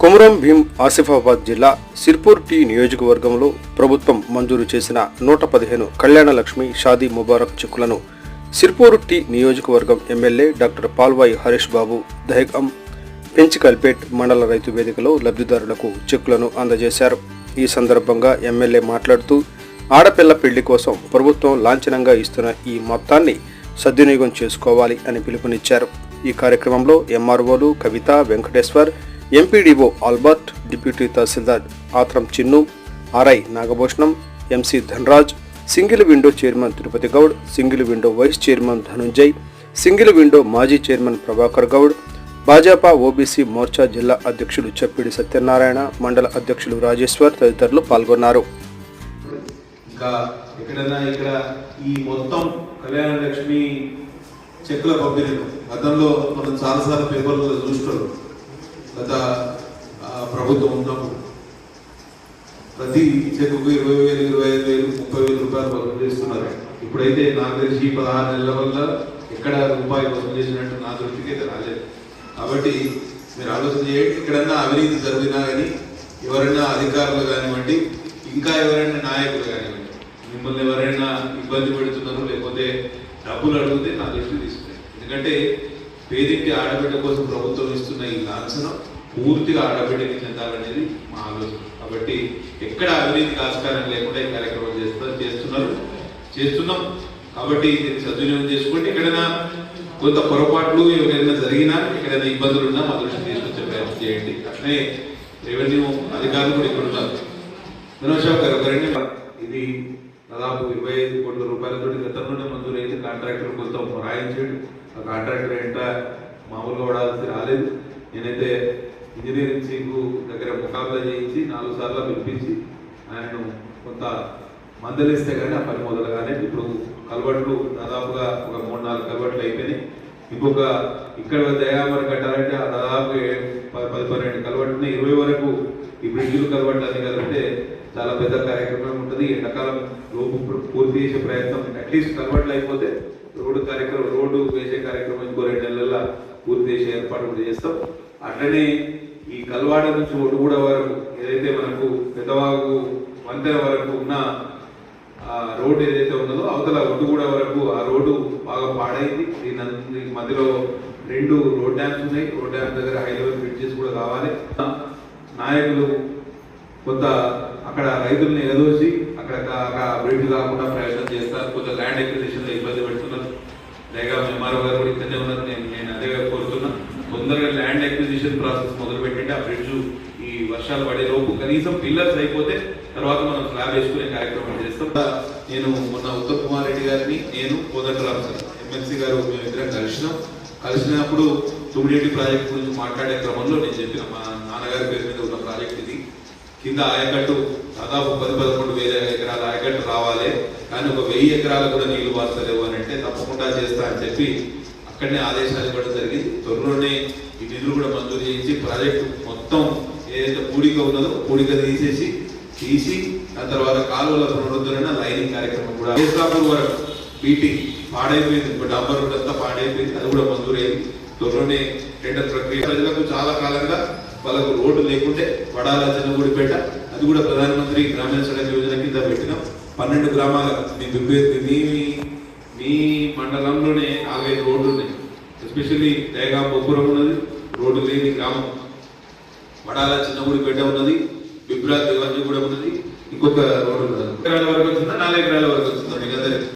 కొమురం భీం ఆసిఫాబాద్ జిల్లా సిర్పూర్ టీ నియోజకవర్గంలో ప్రభుత్వం మంజూరు చేసిన నూట పదిహేను కళ్యాణ లక్ష్మి షాదీ ముబారక్ చెక్కులను సిర్పూర్ టీ నియోజకవర్గం ఎమ్మెల్యే డాక్టర్ పాల్వాయి హరీష్ బాబు దహగం పెంచికల్పేట్ మండల రైతు వేదికలో లబ్ధిదారులకు చెక్కులను అందజేశారు. ఈ సందర్భంగా ఎమ్మెల్యే మాట్లాడుతూ ఆడపిల్ల పెళ్ళి కోసం ప్రభుత్వం లాంఛనంగా ఇస్తున్న ఈ మొత్తాన్ని సద్వినియోగం చేసుకోవాలి అని పిలుపునిచ్చారు. ఈ కార్యక్రమంలో ఎంఆర్ఓలు Kavitha Venkateshwar MPDO Albert deputy tahsildar Atram Chinnu RI Nagabhushanam MC Dhanraj single window chairman Tirupati Goud single window vice chairman Dhanunjay single window మాజీ చైర్మన్ ప్రభాకర్ గౌడ్ భాజపా ఓబీసీ మోర్చా జిల్లా అధ్యక్షుడు చప్పిడి సత్యనారాయణ మండల అధ్యక్షులు రాజేశ్వర్ తదితరులు పాల్గొన్నారు. ఇక్కడ ఈ మొత్తం కళ్యాణ లక్ష్మి చెక్కుల పంపిణీ గతంలో మనం చాలాసార్లు పేపర్లో చూస్తున్నాం గత ప్రభుత్వం ఉన్నప్పుడు ప్రతి చెక్కుకు ఇరవై వేలు ఇరవై ఐదు వేలు ముప్పై వేలు రూపాయలు వసూలు చేస్తున్నారు. ఇప్పుడైతే నాకు తెలిసి పదహారు నెలల వల్ల ఎక్కడ రూపాయి వసూలు చేసినట్టు నా దృష్టికి అయితే రాలేదు. కాబట్టి మీరు ఆలోచన చేయండి ఎక్కడన్నా అవినీతి జరిగినా కానీ ఎవరైనా అధికారులు కానివ్వండి ఇంకా ఎవరైనా నాయకులు కానివ్వండి మిమ్మల్ని ఎవరైనా ఇబ్బంది పెడుతున్నారు లేకపోతే డబ్బులు అడిగితే నా దృష్టికి తీసుకున్నాయి ఎందుకంటే పేదింటి ఆడబిడ్డ కోసం ప్రభుత్వం ఇస్తున్న ఈ లాంఛనం పూర్తిగా ఆడబిడ్డకి చెందాలనేది మా ఆలోచన. కాబట్టి ఎక్కడ అవినీతికి ఆస్కారం లేకుండా ఈ కార్యక్రమం చేస్తారు చేస్తున్నారు. చేస్తున్నాం. కాబట్టి దీన్ని సద్వినియోగం చేసుకోండి. ఎక్కడైనా కొంత పొరపాట్లు ఎవరైనా జరిగినా ఎక్కడైనా ఇబ్బందులు ఉన్నా మా దృష్టి తీసుకొచ్చే ప్రయత్నం చేయండి. అట్లనే రెవెన్యూ అధికారులు కూడా ఇక్కడ ఉన్నారు. వినోషాబ్ గారు ఒకరండి ఇది దాదాపు ఇరవై ఐదు కోట్ల రూపాయలతో గతంలోనే మంజూరైంది కాంట్రాక్టర్ కొంత రాయించాడు. ఆ కాంట్రాక్టర్ ఏంట మామూలుగా పడాల్సి రాలేదు. నేనైతే ఇంజనీరింగ్ సీకు దగ్గర ముఖాబలా చేయించి నాలుగు సార్లు పిలిపించి ఆయనను కొంత మందలిస్తే కానీ ఆ పని మొదలు ఇప్పుడు కలవట్లు దాదాపుగా ఒక మూడు నాలుగు కలవట్లు అయిపోయినాయి. ఇంకొక ఇక్కడ దయామర కట్టాలంటే ఆ దాదాపు పది పన్నెండు కలవట్లు ఇరవై వరకు ఈ బ్రిడ్జిలు కలవట్లు అన్ని కదంటే చాలా పెద్ద కార్యక్రమం ఉంటుంది. ఎండాకాలం లోపు పూర్తి చేసే ప్రయత్నం అట్లీస్ట్ కలవట్లు అయిపోతే రోడ్డు కార్యక్రమం రోడ్డు వేసే కార్యక్రమం ఇంకో రెండు నెలల్లో పూర్తి చేసే ఏర్పాటు కూడా చేస్తాం. అట్లనే ఈ కల్వాడ నుంచి ఒడుగూడ వరకు ఏదైతే మనకు పెద్దవాగు వంతెన వరకు ఉన్న ఆ రోడ్డు ఏదైతే ఉన్నదో అవతల ఒడ్డుగూడ వరకు ఆ రోడ్డు బాగా పాడైంది. దీని దీని మధ్యలో రెండు రోడ్ డ్యామ్స్ ఉన్నాయి. రోడ్ డ్యామ్ దగ్గర హై లెవెల్ బ్రిడ్జెస్ కూడా కావాలి. నాయకులు కొంత అక్కడ రైతుల్ని ఎగదోసి అక్కడ బ్రిడ్జ్ కాకుండా ప్రయత్నం చేస్తారు. కొంత ల్యాండ్ ఎక్విజిషన్లో ఇబ్బంది పెడుతున్నారు లేక ఎంఆర్ఓ గారు కూడా ఇక్కడనే ఉన్నారు నేను నేను అదే కోరుతున్నా తొందరగా ల్యాండ్ ఎక్విజిషన్ ప్రాసెస్ మొదలు పెట్టండి ఆ బ్రిడ్జ్ ఈ వర్షాలు పడే లోపు కనీసం పిల్లర్స్ అయిపోతే తర్వాత మనం స్లాబ్ వేసుకునే కార్యక్రమం చేస్తాం. నేను మొన్న ఉత్తమ్ కుమార్ రెడ్డి గారిని నేను కోదండరామ్ సార్ ఎమ్మెల్సీ గారు మేమిద్దరం కలిసినాం. కలిసినప్పుడు తుమ్మిడి ప్రాజెక్ట్ గురించి మాట్లాడే క్రమంలో నేను చెప్పిన మా నాన్నగారి పేరు మీద ఉన్న ప్రాజెక్ట్ ఇది. కింద ఆయకట్టు దాదాపు పది పదకొండు వేల ఎకరాల ఆయకట్టు రావాలి. కానీ ఒక వెయ్యి ఎకరాలు కూడా నీళ్ళు వాస్తలేవు అని అంటే తప్పకుండా చేస్తా అని చెప్పి అక్కడనే ఆదేశాలు ఇవ్వడం జరిగింది. త్వరలోనే ఈ నిధులు కూడా మంజూరు చేయించి ప్రాజెక్టు మొత్తం ఏదైతే పూడిక ఉన్నదో పూడిక తీసేసి తీసి ఆ తర్వాత కాలువల పునరుద్ధరణ లైనింగ్ కార్యక్రమం కూడా కేసాపూర్ వరకు బీటింగ్ పాడైపోయింది. ఇప్పుడు డాంబర్ రోడ్ అంతా పాడైపోయింది. అది కూడా మంజూరైంది. త్వరలోనే టెండర్ ప్రక్రియ. ప్రజలకు చాలా కాలంగా వాళ్ళకు రోడ్డు లేకుంటే వడాల చిన్నగూడిపేట అది కూడా ప్రధానమంత్రి గ్రామీణ సడక్ యోజన కింద పెట్టినాం. పన్నెండు గ్రామాల మీ బిబ్బే- మీ మీ మండలంలోనే నాలుగైదు రోడ్లు ఉన్నాయి. ఎస్పెషల్లీ దయగా బొబ్బురం ఉన్నది. లేని గ్రామం. వడాల చిన్నగూడిపేట ఉన్నది బిబ్రా దేవాజీ కూడా ఉన్నది. ఇంకొక రోడ్డు ఉన్నది. ఎకరాల వరకు వచ్చిందా? నాలుగు ఎకరాల వరకు వచ్చిందా.